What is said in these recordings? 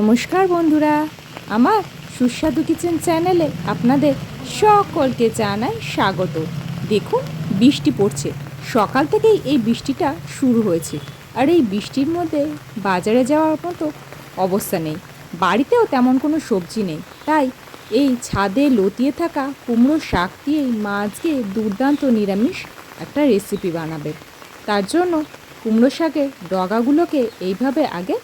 নমস্কার বন্ধুরা, আমার সুস্বাদু কিচেন চ্যানেলে আপনাদের সকলকে জানাই স্বাগত। দেখুন, বৃষ্টি পড়ছে। সকাল থেকেই এই বৃষ্টিটা শুরু হয়েছে। আর এই বৃষ্টির মধ্যে বাজারে যাওয়ার মতো অবস্থা নেই। বাড়িতেও তেমন কোনো সবজি নেই। তাই এই ছাদে লতিয়ে থাকা কুমড়ো শাক দিয়েই মাছকে দুর্দান্ত নিরামিষ একটা রেসিপি বানাবে। তার জন্য কুমড়ো শাকের ডগাগুলোকে এইভাবে আগে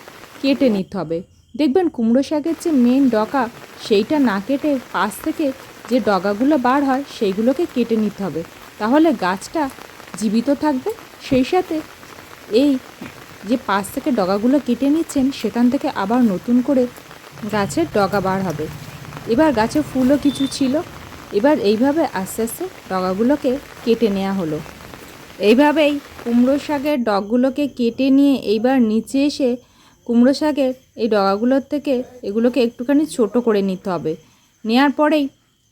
কেটে নিতে হবে। দেখবেন কুমড়ো শাকের যে মেন ডগা, সেইটা না কেটে পাশ থেকে যে ডগাগুলো বার হয়, সেইগুলোকে কেটে নিতে হবে। তাহলে গাছটা জীবিত থাকবে। সেই সাথে এই যে পাশ থেকে ডগাগুলো কেটে নিচ্ছেন, সেখান থেকে আবার নতুন করে গাছের ডগা বার হবে। এবার গাছে ফুলও কিছু ছিল। এবার এইভাবে আস্তে আস্তে ডগাগুলোকে কেটে নেওয়া হলো। এইভাবেই কুমড়ো শাকের ডগগুলোকে কেটে নিয়ে এইবার নিচে এসে কুমড়ো শাকের এই ডগাগুলোর থেকে এগুলোকে একটুখানি ছোট করে নিতে হবে। নেওয়ার পরেই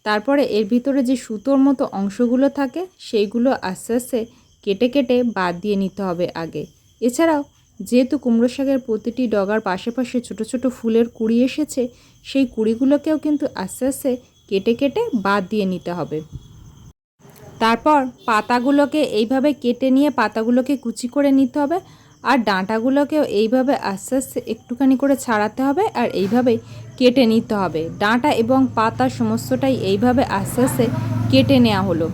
তারপরে এর ভিতরে যে সুতোর মতো অংশগুলো থাকে, সেইগুলো আস্তে আস্তে কেটে কেটে বাদ দিয়ে নিতে হবে আগে। এছাড়াও যেহেতু কুমড়ো শাকের প্রতিটি ডগার পাশে পাশে ছোটো ছোটো ফুলের কুড়ি এসেছে, সেই কুড়িগুলোকেও কিন্তু আস্তে আস্তে কেটে কেটে বাদ দিয়ে নিতে হবে। তারপর পাতাগুলোকে এইভাবে কেটে নিয়ে পাতাগুলোকে কুচি করে নিতে হবে। আর ডাঁটাগুলোকেও এইভাবে আস্তে আস্তে একটুখানি করে ছাড়াতে হবে আর এইভাবেই কেটে নিতে হবে। ডাঁটা এবং পাতা সমস্তটাই এইভাবে আস্তে আস্তে কেটে নেওয়া হলো।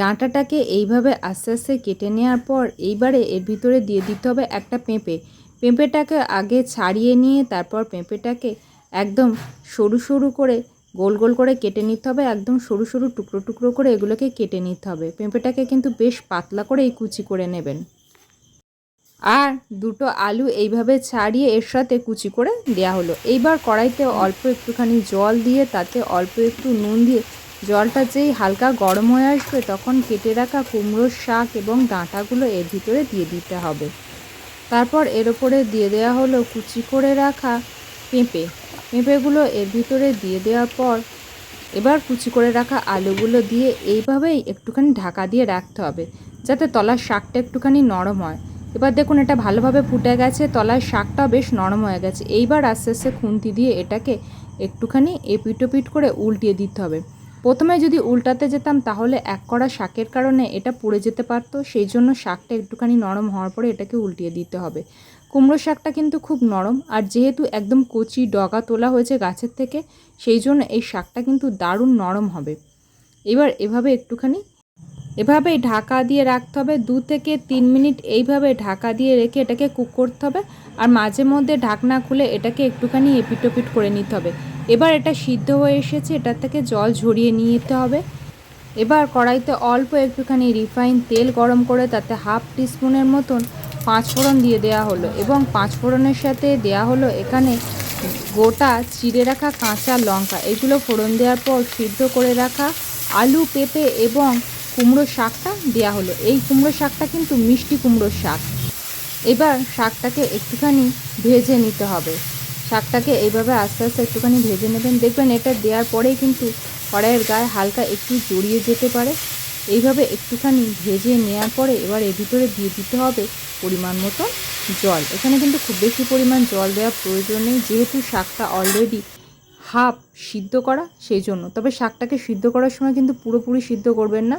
ডাঁটাটাকে এইভাবে আস্তে আস্তে কেটে নেওয়ার পর এইবারে এর ভিতরে দিয়ে দিতে হবে একটা পেঁপে। পেঁপেটাকে আগে ছাড়িয়ে নিয়ে তারপর পেঁপেটাকে একদম সরু সরু করে গোল গোল করে কেটে নিতে হবে। একদম সরু সরু টুকরো টুকরো করে এগুলোকে কেটে নিতে হবে। পেঁপেটাকে কিন্তু বেশ পাতলা করে এই কুচি করে নেবেন। আর দুটো আলু এইভাবে ছাড়িয়ে এর সাথে কুচি করে দেওয়া হলো। এইবার কড়াইতে অল্প একটুখানি জল দিয়ে, তাতে অল্প একটু নুন দিয়ে জলটা যেই হালকা গরম হয়ে আসবে, তখন কেটে রাখা কুমড়োর শাক এবং ডাঁটাগুলো এর ভিতরে দিয়ে দিতে হবে। তারপর এর ওপরে দিয়ে দেওয়া হলো কুচি করে রাখা পেঁপে। পেঁপেগুলো এর ভিতরে দিয়ে দেওয়ার পর এবার কুচি করে রাখা আলুগুলো দিয়ে এইভাবেই একটুখানি ঢাকা দিয়ে রাখতে হবে, যাতে তলার শাকটা একটুখানি নরম হয়। এবার দেখুন এটা ভালোভাবে ফুটে গেছে তলার শাকটাও বেশ নরম হয়ে গেছে। এইবার আস্তে আস্তে খুন্তি দিয়ে এটাকে একটুখানি এপিটোপিট করে উল্টিয়ে দিতে হবে। প্রথমে যদি উল্টাতে যেতাম, তাহলে এক কড়া শাকের কারণে এটা পুড়ে যেতে পারতো, সেই জন্য শাকটা একটুখানি নরম হওয়ার পরে এটাকে উল্টিয়ে দিতে হবে। কুমড়ো শাকটা কিন্তু খুব নরম, আর যেহেতু একদম কচি ডগা তোলা হয়েছে গাছের থেকে, সেই জন্য এই শাকটা কিন্তু দারুণ নরম হবে। এবার এভাবে একটুখানি এভাবেই ঢাকা দিয়ে রাখতে হবে, দু থেকে তিন মিনিট এইভাবে ঢাকা দিয়ে রেখে এটাকে কুক করতে হবে আর মাঝে মধ্যে ঢাকনা খুলে এটাকে একটুখানি এপিটোপিট করে নিতে হবে। এবার এটা সিদ্ধ হয়ে এসেছে, এটার থেকে জল ঝরিয়ে নিয়ে যেতে হবে। এবার কড়াইতে অল্প একটুখানি রিফাইন তেল গরম করে তাতে হাফ টিস্পুনের মতন পাঁচ ফোড়ন দিয়ে দেওয়া হলো এবং পাঁচ ফোড়নের সাথে দেওয়া হলো এখানে গোটা চিড়ে রাখা কাঁচা লঙ্কা। এগুলো ফোড়ন দেওয়ার পর সিদ্ধ করে রাখা আলু, পেঁপে এবং কুমড়ো শাকটা দেওয়া হলো। এই কুমড়ো শাকটা কিন্তু মিষ্টি কুমড়োর শাক। এবার শাকটাকে একটুখানি ভেজে নিতে হবে। শাকটাকে এইভাবে আস্তে আস্তে একটুখানি ভেজে নেবেন। দেখবেন এটা দেওয়ার পরেই কিন্তু কড়াইয়ের গায়ে হালকা একটু জড়িয়ে যেতে পারে। এইভাবে একটুখানি ভেজে নেওয়ার পরে এবার এর ভিতরে দিয়ে দিতে হবে পরিমাণ মতো জল। এখানে কিন্তু খুব বেশি পরিমাণ জল দেওয়ার প্রয়োজন নেই। যেহেতু শাকটা অলরেডি হাফ সিদ্ধ করা, সেই জন্য। তবে শাকটাকে সিদ্ধ করার সময় কিন্তু পুরোপুরি সিদ্ধ করবেন না।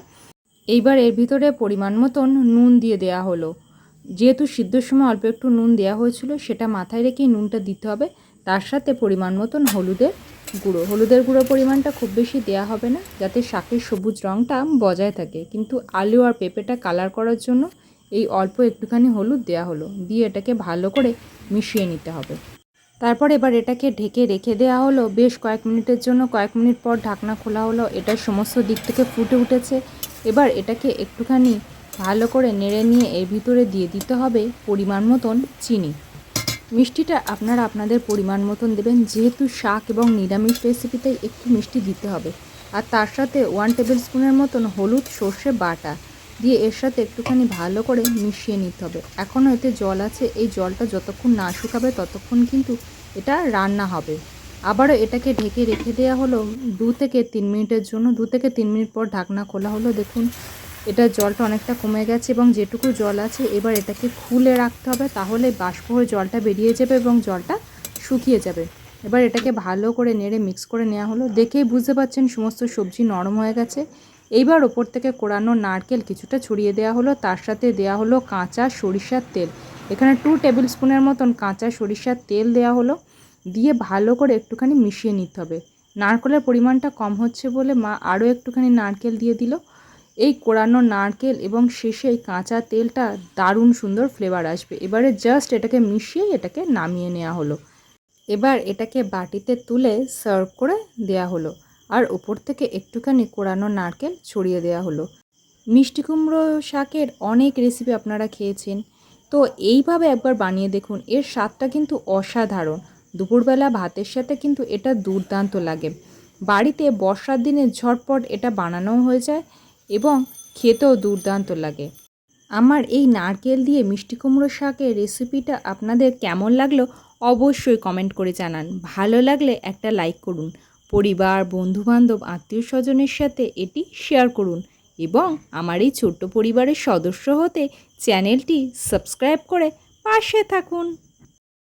এইবার এর ভিতরে পরিমাণ মতন নুন দিয়ে দেয়া হলো। যেহেতু সিদ্ধর সময় অল্প একটু নুন দেওয়া হয়েছিল, সেটা মাথায় রেখেই নুনটা দিতে হবে। তার সাথে পরিমাণ মতন হলুদের গুঁড়ো। হলুদের গুঁড়ো পরিমাণটা খুব বেশি দেওয়া হবে না, যাতে শাকের সবুজ রঙটা বজায় থাকে। কিন্তু আলু আর পেঁপেটা কালার করার জন্য এই অল্প একটুখানি হলুদ দেওয়া হলো। দিয়ে এটাকে ভালো করে মিশিয়ে নিতে হবে। তারপর এবার এটাকে ঢেকে রেখে দেওয়া হলো। বেশ কয়েক মিনিটের জন্য, কয়েক মিনিট পর ঢাকনা খোলা হলো। এটা সমস্ত দিক থেকে ফুটে উঠেছে। এবার এটাকে একটুখানি ভালো করে নেড়ে নিয়ে এর ভিতরে দিয়ে দিতে হবে পরিমাণ মতন চিনি। মিষ্টিটা আপনারা আপনাদের পরিমাণ মতন দেবেন, যেহেতু শাক এবং নিরামিষ রেসিপিতে একটু মিষ্টি দিতে হবে। আর তার সাথে ওয়ান টেবিল স্পুনের মতন হলুদ, সর্ষে, বাটা দিয়ে এর সাথে একটুখানি ভালো করে মিশিয়ে নিতে হবে। এখনও এতে জল আছে, এই জলটা যতক্ষণ না শুকাবে ততক্ষণ কিন্তু এটা রান্না হবে। আবারও এটাকে ঢেকে রেখে দেওয়া হলো। দু থেকে তিন মিনিটের জন্য, দু থেকে তিন মিনিট পর ঢাকনা খোলা হলো। দেখুন, এটা জলটা অনেকটা কমে গেছে এবং যেটুকু জল আছে, এবার এটাকে খুলে রাখতে হবে তাহলে বাষ্প হয়ে জলটা বেরিয়ে যাবে এবং জলটা শুকিয়ে যাবে। এবার এটাকে ভালো করে নেড়ে মিক্স করে নেওয়া হলো। দেখেই বুঝতে পারছেন, সমস্ত সবজি নরম হয়ে গেছে। এইবার ওপর থেকে কোরানো নারকেল কিছুটা ছড়িয়ে দেওয়া হলো। তার সাথে দেওয়া হলো কাঁচা সরিষার তেল। এখানে টু টেবিল স্পুনের মতন কাঁচা সরিষার তেল দেওয়া হলো। দিয়ে ভালো করে একটুখানি মিশিয়ে নিতে হবে। নারকেলের পরিমাণটা কম হচ্ছে বলে মা আরও একটুখানি নারকেল দিয়ে দিল। এই কোরানো নারকেল এবং শেষে এই কাঁচা তেলটা দারুণ সুন্দর ফ্লেভার আসবে। এবারে জাস্ট এটাকে মিশিয়ে এটাকে নামিয়ে নেওয়া হলো। এবার এটাকে বাটিতে তুলে সার্ভ করে দেয়া হলো। আর ওপর থেকে একটুখানি কোরানো নারকেল ছড়িয়ে দেওয়া হলো। মিষ্টি কুমড়ো শাকের অনেক রেসিপি আপনারা খেয়েছেন। তো এইভাবে একবার বানিয়ে দেখুন, এর স্বাদটা কিন্তু অসাধারণ। দুপুরবেলা ভাতের সাথে কিন্তু এটা দুর্দান্ত লাগে। বাড়িতে বর্ষার দিনে ঝটপট এটা বানানোও হয়ে যায় এবং খেতেও দুর্দান্ত লাগে। আমার এই নারকেল দিয়ে মিষ্টি কুমড়ো শাকের রেসিপিটা আপনাদের কেমন লাগল অবশ্যই কমেন্ট করে জানান। ভালো লাগলে একটা লাইক করুন, পরিবার, বন্ধুবান্ধব আত্মীয় স্বজনের সাথে এটি শেয়ার করুন এবং আমার এই ছোট্ট পরিবারের সদস্য হতে চ্যানেলটি সাবস্ক্রাইব করে পাশে থাকুন।